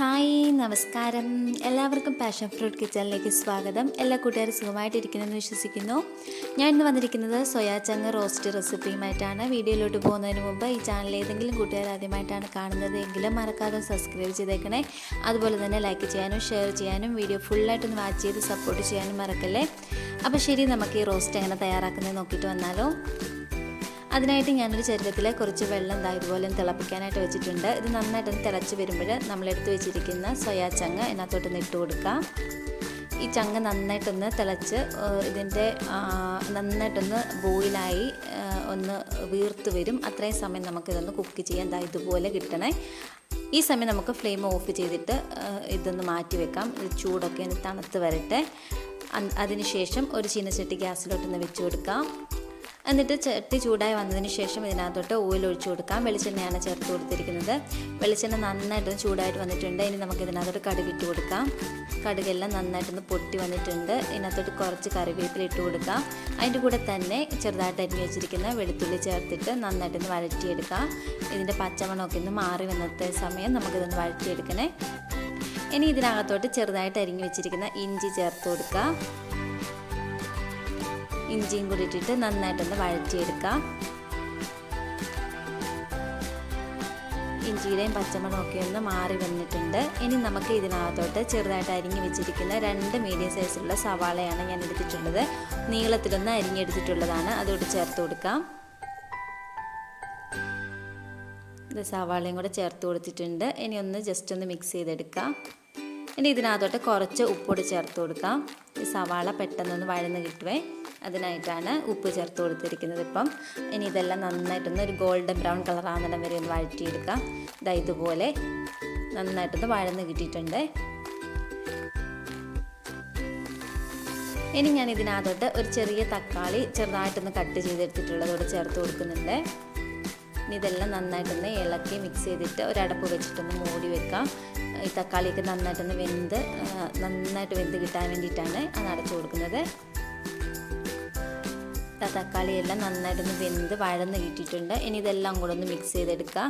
Hi നമസ്കാരം. എല്ലാവർക്കും passion fruit കിച്ചണിലേക്ക് സ്വാഗതം. എല്ലാ കൂട്ടുകാരും സുഖമായിട്ടിരിക്കുന്നെന്ന് വിശ്വസിക്കുന്നു. ഞാൻ ഇന്ന് വന്നിരിക്കുന്നത് സോയാ ചങ്ങ റോസ്റ്റ് റെസിപ്പിയുമായിട്ടാണ് വീഡിയോയിലോട്ട് പോകുന്നതിന് മുമ്പ് ഈ ചാനൽ ഏതെങ്കിലും കൂട്ടുകാർ ആദ്യമായിട്ടാണ് കാണുന്നത് എങ്കിലും മറക്കാതെ സബ്സ്ക്രൈബ് ചെയ്തേക്കണേ. അതുപോലെ തന്നെ ലൈക്ക് ചെയ്യാനും ഷെയർ ചെയ്യാനും വീഡിയോ ഫുള്ളായിട്ടൊന്ന് വാച്ച് ചെയ്ത് സപ്പോർട്ട് ചെയ്യാനും മറക്കല്ലേ? അപ്പോൾ ശരി നമുക്ക് ഈ റോസ്റ്റ് എങ്ങനെ തയ്യാറാക്കുന്നത് നോക്കിയിട്ട് വന്നാലോ. അതിനായിട്ട് ഞാനൊരു ചരിത്രത്തിൽ കുറച്ച് വെള്ളം ദാ ഇതുപോലെ തിളപ്പിക്കാനായിട്ട് വെച്ചിട്ടുണ്ട്. ഇത് നന്നായിട്ടൊന്ന് തിളച്ച് വരുമ്പോൾ നമ്മളെടുത്ത് വെച്ചിരിക്കുന്ന സോയാ ചങ്ങ ഇതിനകത്തോട്ടൊന്ന് ഇട്ട് കൊടുക്കാം. ഈ ചങ്ങ നന്നായിട്ടൊന്ന് തിളച്ച് ഇതിന്റെ നന്നായിട്ടൊന്ന് ബോയിലായി ഒന്ന് വീർത്ത് വരും. അത്രയും സമയം നമുക്കിതൊന്ന് കുക്ക് ചെയ്യാൻ ദാ ഇതുപോലെ കിട്ടണേ. ഈ സമയം നമുക്ക് ഫ്ലെയിം ഓഫ് ചെയ്തിട്ട് ഇതൊന്ന് മാറ്റി വെക്കാം. ചൂടൊക്കെ ഒന്ന് തണുത്ത് വരട്ടെ. അതിനുശേഷം ഒരു ചീനച്ചട്ടി ഗ്യാസിലോട്ടൊന്ന് വെച്ച് കൊടുക്കാം. എന്നിട്ട് ചട്ടി ചൂടായി വന്നതിന് ശേഷം ഇതിനകത്തോട്ട് ഓയിൽ ഒഴിച്ചു കൊടുക്കാം. വെളിച്ചെണ്ണയാണ് ചേർത്ത് കൊടുത്തിരിക്കുന്നത്. വെളിച്ചെണ്ണ നന്നായിട്ട് ചൂടായിട്ട് വന്നിട്ടുണ്ട്. ഇനി നമുക്ക് ഇതിനകത്തോട്ട് കടുകിട്ട് കൊടുക്കാം. കടുകെല്ലാം നന്നായിട്ടൊന്ന് പൊട്ടി വന്നിട്ടുണ്ട്. ഇതിനകത്തോട്ട് കുറച്ച് കറിവേപ്പില ഇട്ട് കൊടുക്കാം. അതിന്റെ കൂടെ തന്നെ ചെറുതായിട്ട് അരിഞ്ഞ് വെച്ചിരിക്കുന്ന വെളുത്തുള്ളി ചേർത്തിട്ട് നന്നായിട്ടൊന്ന് വഴറ്റിയെടുക്കാം. ഇതിന്റെ പച്ചമണമൊക്കെ ഒന്ന് മാറി വന്നത്തെ സമയം നമുക്കിതൊന്ന് വഴറ്റിയെടുക്കണേ. ഇനി ഇതിനകത്തോട്ട് ചെറുതായിട്ട് അരിഞ്ഞ് വെച്ചിരിക്കുന്ന ഇഞ്ചി ചേർത്ത് കൊടുക്കുക ഇഞ്ചിയും കൂടി ഇട്ടിട്ട് നന്നായിട്ടൊന്ന് വഴറ്റിയെടുക്കാം. ഇഞ്ചിയുടെയും പച്ചമുളകൊക്കെ ഒന്ന് മാറി വന്നിട്ടുണ്ട്. ഇനി നമുക്ക് ഇതിനകത്തോട്ട് ചെറുതായിട്ട് അരിഞ്ഞു വെച്ചിരിക്കുന്ന രണ്ട് മീഡിയം സൈസുള്ള സവാളയാണ് ഞാൻ എടുത്തിട്ടുള്ളത്. നീളത്തിലൊന്ന് അരിഞ്ഞെടുത്തിട്ടുള്ളതാണ്. അതോട് ചേർത്ത് കൊടുക്കാം. ഇത് സവാളയും കൂടെ ചേർത്ത് കൊടുത്തിട്ടുണ്ട്. ഇനി ഒന്ന് ജസ്റ്റ് ഒന്ന് മിക്സ് ചെയ്തെടുക്കാം. ഇനി ഇതിനകത്തോട്ട് കുറച്ച് ഉപ്പൊടി ചേർത്ത് കൊടുക്കാം. ഈ സവാള പെട്ടെന്നൊന്ന് വഴന്ന് കിട്ടുവേ. അതിനായിട്ടാണ് ഉപ്പ് ചേർത്ത് കൊടുത്തിരിക്കുന്നത് ഇപ്പം. ഇനി ഇതെല്ലാം നന്നായിട്ടൊന്ന് ഒരു ഗോൾഡൻ ബ്രൗൺ കളർ വരെ ഒന്ന് വഴറ്റിയെടുക്കാം. ഇതാ ഇതുപോലെ നന്നായിട്ടൊന്ന് വഴന്ന് കിട്ടിയിട്ടുണ്ട്. ഇനി ഞാൻ ഇതിനകത്തോട്ട് ഒരു ചെറിയ തക്കാളി ചെറുതായിട്ടൊന്ന് കട്ട് ചെയ്തെടുത്തിട്ടുള്ളതോടെ ചേർത്ത് കൊടുക്കുന്നുണ്ട്. ഇനി ഇതെല്ലാം നന്നായിട്ടൊന്ന് ഇളക്കി മിക്സ് ചെയ്തിട്ട് ഒരടപ്പ് വെച്ചിട്ടൊന്ന് മൂടി വെക്കാം. ഈ തക്കാളിയൊക്കെ നന്നായിട്ടൊന്ന് വെന്ത് നന്നായിട്ട് വെന്ത് കിട്ടാൻ വേണ്ടിയിട്ടാണ് അത് അടച്ചു കൊടുക്കുന്നത്. തക്കാളി എല്ലാം നന്നായിട്ടൊന്ന് വെന്ത് വഴന്ന് കിട്ടിയിട്ടുണ്ട്. ഇനി ഇതെല്ലാം കൂടെ ഒന്ന് മിക്സ് ചെയ്തെടുക്കുക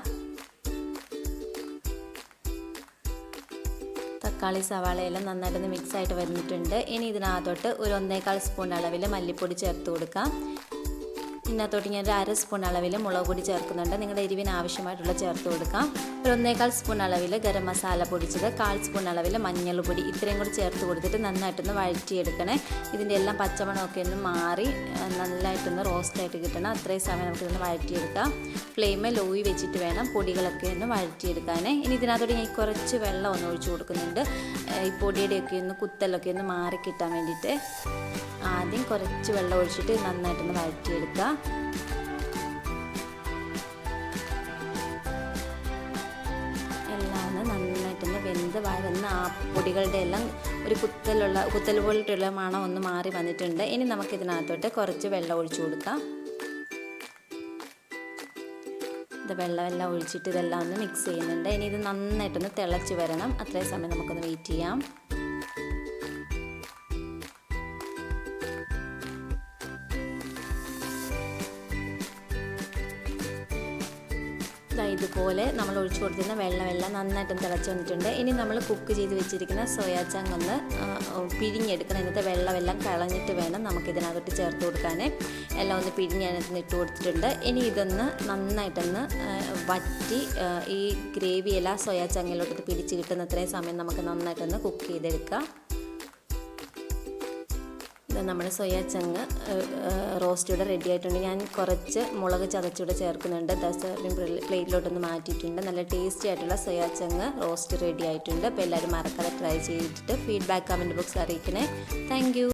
തക്കാളി സവാളയെല്ലാം നന്നായിട്ടൊന്ന് മിക്സ് ആയിട്ട് വന്നിട്ടുണ്ട്. ഇനി ഇതിനകത്തോട്ട് ഒരു ഒന്നേകാൽ സ്പൂൺ അളവിൽ മല്ലിപ്പൊടി ചേർത്ത് കൊടുക്കാം. ഇതിനകത്തോട്ട് ഞാൻ ഒരു അര സ്പൂൺ അളവിൽ മുളക് പൊടി ചേർക്കുന്നുണ്ട്. നിങ്ങളുടെ എരിവിന് ആവശ്യമായിട്ടുള്ള ചേർത്ത് കൊടുക്കാം. ഒരു ഒന്നേകാൽ സ്പൂൺ അളവിൽ ഗരം മസാല പൊടിച്ചത് കാൽ സ്പൂൺ അളവിൽ മഞ്ഞൾപ്പൊടി ഇത്രയും കൂടി ചേർത്ത് കൊടുത്തിട്ട് നന്നായിട്ടൊന്ന് വഴറ്റിയെടുക്കണേ. ഇതിന്റെ എല്ലാം പച്ചമണമൊക്കെ ഒന്ന് മാറി നല്ലതായിട്ടൊന്ന് റോസ്റ്റായിട്ട് കിട്ടണം. അത്രയും സമയം നമുക്കിതൊന്ന് വഴറ്റിയെടുക്കാം. ഫ്ലെയിം ലോയി വെച്ചിട്ട് വേണം പൊടികളൊക്കെ ഒന്ന് വഴറ്റിയെടുക്കാനേ. ഇനി ഇതിനകത്തോട്ട് ഞാൻ കുറച്ച് വെള്ളം ഒന്ന് ഒഴിച്ചു കൊടുക്കുന്നുണ്ട്. ഈ പൊടിയുടെയൊക്കെ ഒന്ന് കുത്തലൊക്കെ ഒന്ന് മാറി കിട്ടാൻ വേണ്ടിയിട്ട് ആദ്യം കുറച്ച് വെള്ളം ഒഴിച്ചിട്ട് നന്നായിട്ടൊന്ന് വഴറ്റിയെടുക്കുക എല്ലാം നന്നായിട്ടൊന്ന് വെന്ത് വഴന്ന് ആ പൊടികളുടെ എല്ലാം ഒരു കുത്തലുള്ള കുത്തൽ പോലിട്ടുള്ള മണം ഒന്ന് മാറി വന്നിട്ടുണ്ട്. ഇനി നമുക്ക് ഇതിനകത്തോട്ട് കുറച്ച് വെള്ളം ഒഴിച്ചു കൊടുക്കാം. ഇത് വെള്ളമെല്ലാം ഒഴിച്ചിട്ട് ഇതെല്ലാം ഒന്ന് മിക്സ് ചെയ്യുന്നുണ്ട്. ഇനി ഇത് നന്നായിട്ടൊന്ന് തിളച്ച് വരണം. അത്രയും സമയം നമുക്കൊന്ന് വെയിറ്റ് ചെയ്യാം. ഇതുപോലെ നമ്മൾ ഒഴിച്ചു കൊടുത്തിരുന്ന വെള്ളമെല്ലാം നന്നായിട്ടും തിളച്ച് വന്നിട്ടുണ്ട്. ഇനി നമ്മൾ കുക്ക് ചെയ്ത് വെച്ചിരിക്കുന്ന സോയാ ചങ് ഒന്ന് പിഴിഞ്ഞെടുക്കണം. ഇന്നത്തെ വെള്ളമെല്ലാം കളഞ്ഞിട്ട് വേണം നമുക്ക് ഇതിനകത്ത് ചേർത്ത് കൊടുക്കാൻ എല്ലാം ഒന്ന് പിഴിഞ്ഞ് അതിനകത്ത് ഇട്ട് കൊടുത്തിട്ടുണ്ട്. ഇനി ഇതൊന്ന് നന്നായിട്ടൊന്ന് വറ്റി ഈ ഗ്രേവി എല്ലാം സോയാ ചങ്ങിലോട്ട് പിടിച്ച് കിട്ടുന്ന അത്രയും സമയം നമുക്ക് നന്നായിട്ടൊന്ന് കുക്ക് ചെയ്തെടുക്കാം. നമ്മുടെ സോയ ചങ്ങ് റോസ്റ്റ് ഇവിടെ റെഡി ആയിട്ടുണ്ട്. ഞാൻ കുറച്ച് മുളക് ചതച്ചൂടെ ചേർക്കുന്നുണ്ട്. സർവിങ് പ്ലേറ്റിലോട്ടൊന്ന് മാറ്റിയിട്ടുണ്ട്. നല്ല ടേസ്റ്റി ആയിട്ടുള്ള സോയ ചങ്ങ് റോസ്റ്റ് റെഡി ആയിട്ടുണ്ട്. അപ്പോൾ എല്ലാവരും മറക്കാതെ ട്രൈ ചെയ്തിട്ട് ഫീഡ്ബാക്ക് കമന്റ് ബോക്സ് അറിയിക്കണേ. താങ്ക്